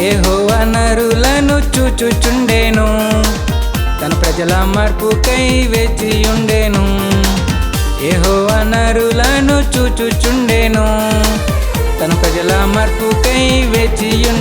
ఏహో అనరులను చూచుచుండేను. తన ప్రజల మార్పుకై వేచియుండేను. ఏహో అనరులను చూచుచుండేను. తన ప్రజల మార్పుకై వేచియుండేను.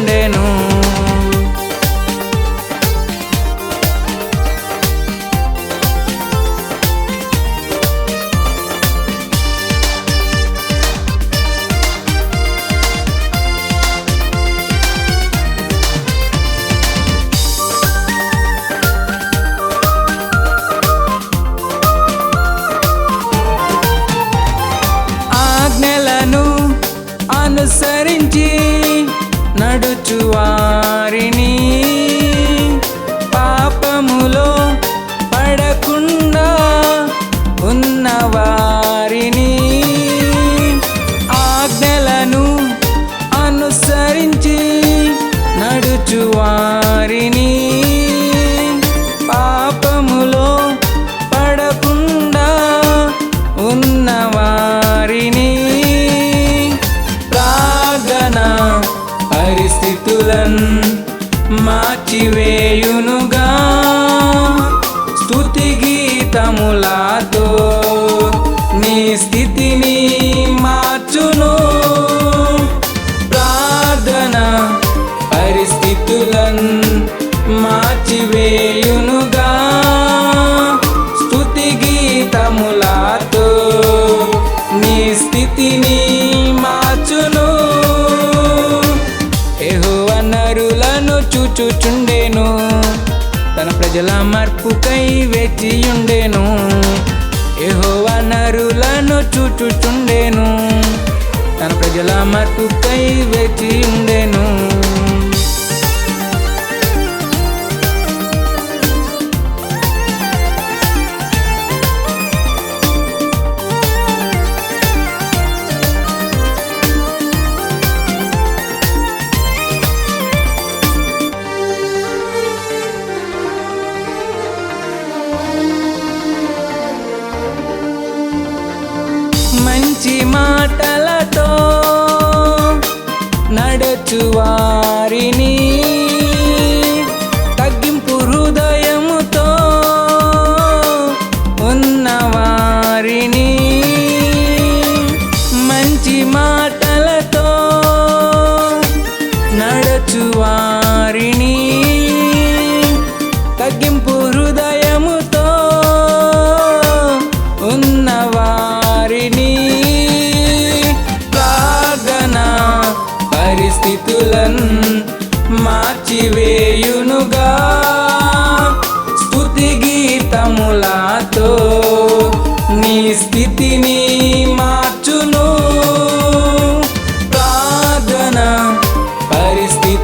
లేకుండా ఉన్నవారిని ఆజ్ఞలను అనుసరించి నడుచువారిని పాపములో పడకుండా ఉన్నవారిని ప్రార్థన పరిస్థితులను మార్చివేయునుగా. గీతములతో నీ స్థితిని మార్చును. ప్రార్థన పరిస్థితులను మార్చివేయునుగా. స్థుతి గీతములతో నీ స్థితిని మార్చును. ఎహో నరులను చూచుచుండెను ప్రజల మార్పుకై వేచి ఉండెను నరులను చూచుచుండెను. తన ప్రజల మార్పుకై వేచి నడచు వారిని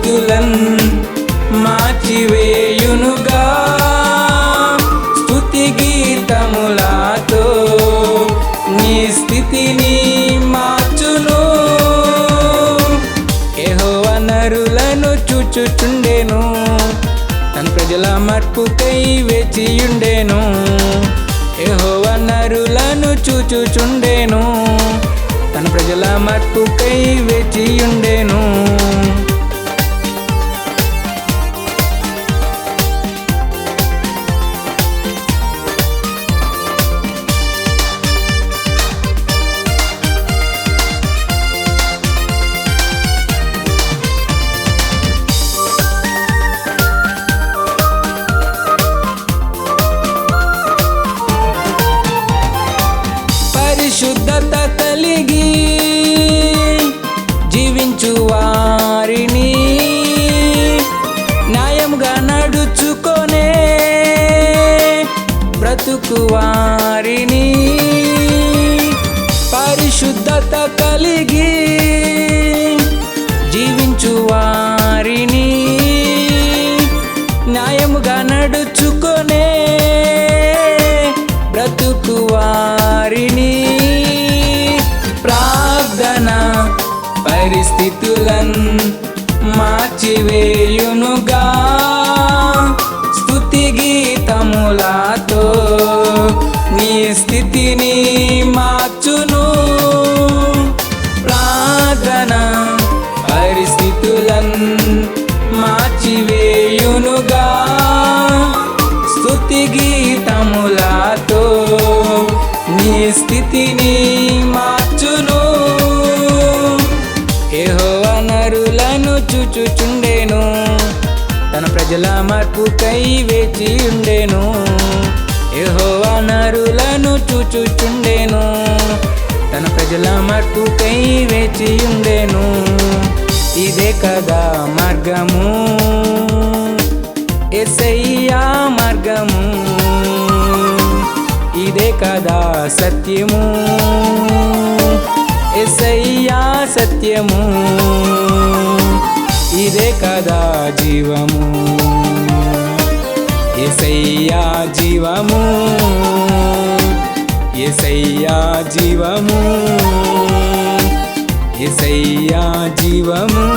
పరిస్థితులను మార్చివేయునుగా స్థుతి గీతములతో నీ స్థితిని మార్చును. యెహోవా నరులను చూచుచుండెను. తన ప్రజల మర్పుకై వెచియుండెను. ఏహో వనరులను చూచుచుండెను. తన ప్రజల మార్పుకై వేచి బ్రతుకు వారిని పరిశుద్ధత కలిగి జీవించు వారిని న్యాయముగా నడుచుకొనే బ్రతుకు వారిని ప్రార్థన పరిస్థితులను మార్చివేయునుగా. స్థితిని మార్చును. ప్రార్థన పరిస్థితులన్ మార్చివేయునుగా. స్థుతి గీతములతో నీ స్థితిని మార్చును. ఏహో అనరులను చూచుచుండేను. తన ప్రజల మార్పుకై వేచి ఉండేను యహోవా నరులను చూచుచుండెను. తన ప్రజల మట్టుకై వేచి ఉండెను ఇదే కదా మార్గము. ఎసయ్యా మార్గము. ఇదే కదా సత్యము. ఎసయ్యా సత్యము. ఇదే కదా జీవము. ఎసయ్యా జీవము. ఎసయ్యా జీవము. ఎసయ్యా జీవము.